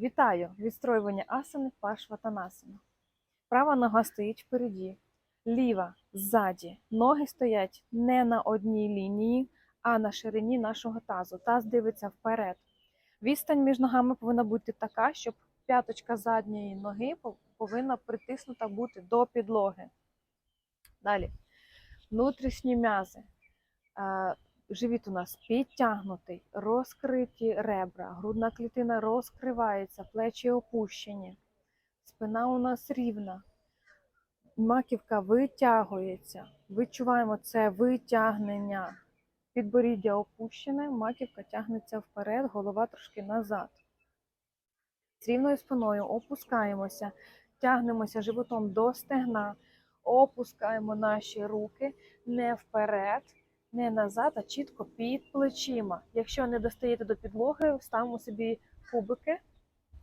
Вітаю! Відстроювання асани пашватанасана. Права нога стоїть впереді, ліва ззаді. Ноги стоять не на одній лінії, а на ширині нашого тазу. Таз дивиться вперед. Відстань між ногами повинна бути така, щоб п'яточка задньої ноги повинна притиснута бути до підлоги. Далі. Внутрішні м'язи. Живіт у нас підтягнутий, розкриті ребра, грудна клітина розкривається, плечі опущені, спина у нас рівна, маківка витягується. Відчуваємо це витягнення. Підборіддя опущене, маківка тягнеться вперед, голова трошки назад. З рівною спиною опускаємося, тягнемося животом до стегна, опускаємо наші руки не вперед, не назад, а чітко під плечима. Якщо не достаєте до підлоги, ставимо собі кубики,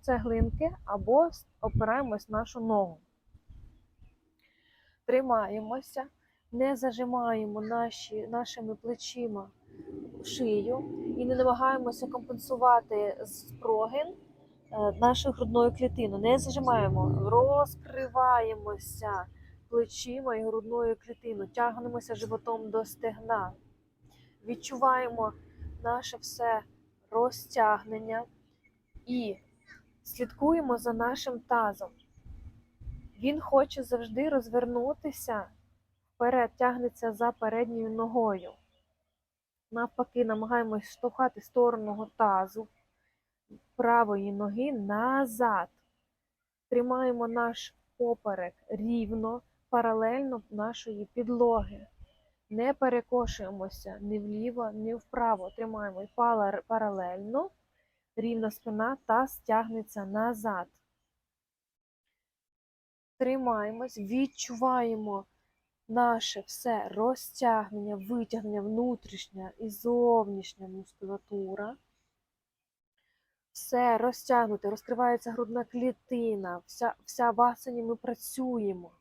цеглинки або опираємось нашу ногу. Тримаємося, не зажимаємо наші, нашими плечима шию і не намагаємося компенсувати спрогин е, нашу грудною клітину. Не зажимаємо, розкриваємося плечима і грудною клітиною, тягнемося животом до стегна. Відчуваємо наше все розтягнення і слідкуємо за нашим тазом. Він хоче завжди розвернутися вперед, тягнеться за передньою ногою. Навпаки, намагаємось штовхати сторону тазу правої ноги назад. Тримаємо наш поперек рівно, паралельно нашої підлоги. Не перекошуємося ні вліво, ні вправо. Тримаємо і паралельно, рівна спина та стягнеться назад. Тримаємось, відчуваємо наше все розтягнення, витягнення, внутрішня і зовнішня мускулатура. Все розтягнуте, розкривається грудна клітина, вся, вся в асані ми працюємо.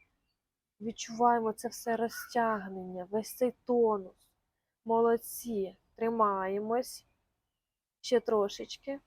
Відчуваємо це все розтягнення, весь цей тонус. Молодці. Тримаємось. Ще трошечки.